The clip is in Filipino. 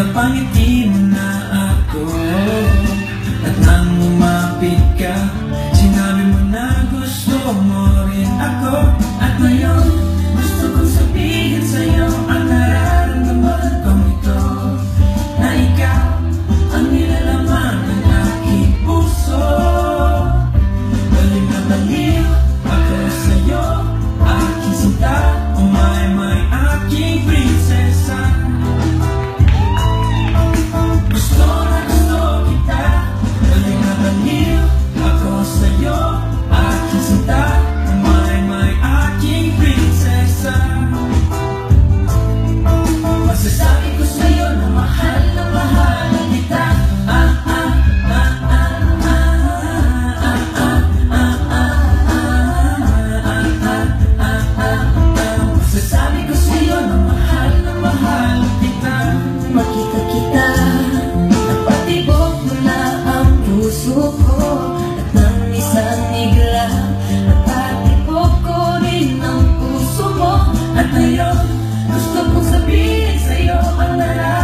Napangiti mo na ako At nang umapit ka At ngayon, gusto kong sabihin sa'yo ang nararapat